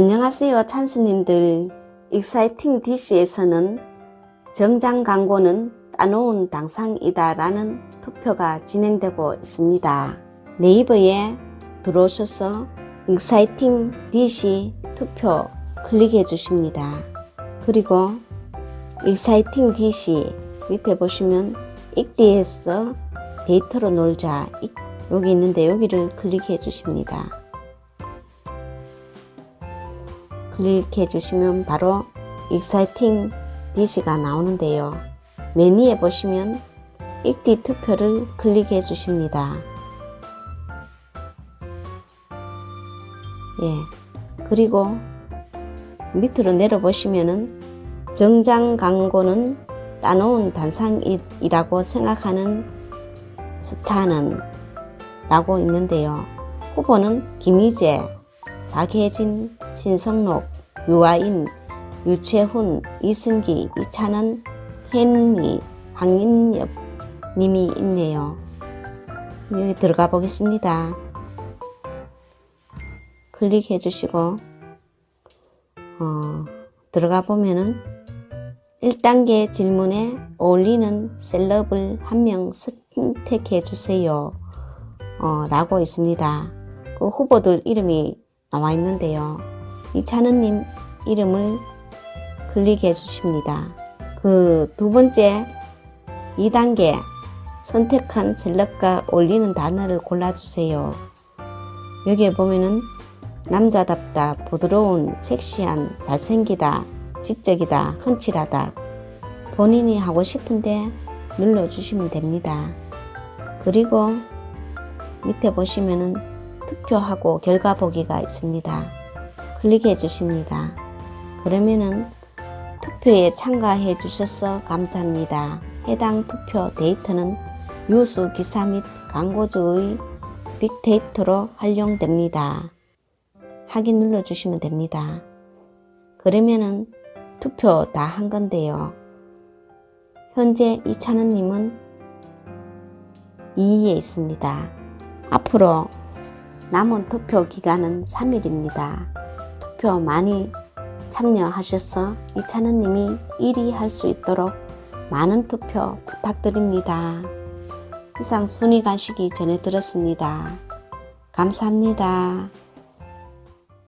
안녕하세요 찬스님들 익사이팅 DC에서는 정장 광고는 따놓은 당상이다 라는 투표가 진행되고 있습니다. 네이버에 들어오셔서 익사이팅 DC 투표 클릭해 주십니다. 그리고 익사이팅 DC 밑에 보시면 익디에서 데이터로 놀자 익- 여기 있는데 여기를 클릭해 주십니다. 클릭해 주시면 바로 익사이팅 DC가 나오는데요. 메뉴에 보시면 익디 투표를 클릭해 주십니다. 예. 그리고 밑으로 내려 보시면은 정장 광고는 따놓은 단상이라고 생각하는 스타는 라고 있는데요. 후보는 김희재, 박혜진, 신성록, 유아인, 유채훈, 이승기, 이찬원, 혜미, 황인엽 님이 있네요. 여기 들어가 보겠습니다. 클릭해 주시고 어, 들어가 보면은 1단계 질문에 어울리는 셀럽을 한 명 선택해 주세요. 어, 라고 있습니다. 그 후보들 이름이 나와 있는데요. 이찬은님 이름을 클릭해 주십니다. 그 두 번째 2단계 선택한 셀럽과 어울리는 단어를 골라주세요. 여기에 보면은 남자답다, 부드러운, 섹시한, 잘생기다, 지적이다, 헌칠하다. 본인이 하고 싶은데 눌러주시면 됩니다. 그리고 밑에 보시면은 투표하고 결과 보기가 있습니다. 클릭해 주십니다. 그러면은 투표에 참가해 주셔서 감사합니다. 해당 투표 데이터는 뉴스 기사 및 광고주의 빅데이터로 활용됩니다. 확인 눌러 주시면 됩니다. 그러면은 투표 다 한 건데요. 현재 이찬원님은 2위에 있습니다. 앞으로 남은 투표 기간은 3일입니다. 투표 많이 참여하셔서 이찬원님이 1위 할 수 있도록 많은 투표 부탁드립니다. 이상 순위 간식이 전해드렸습니다. 감사합니다.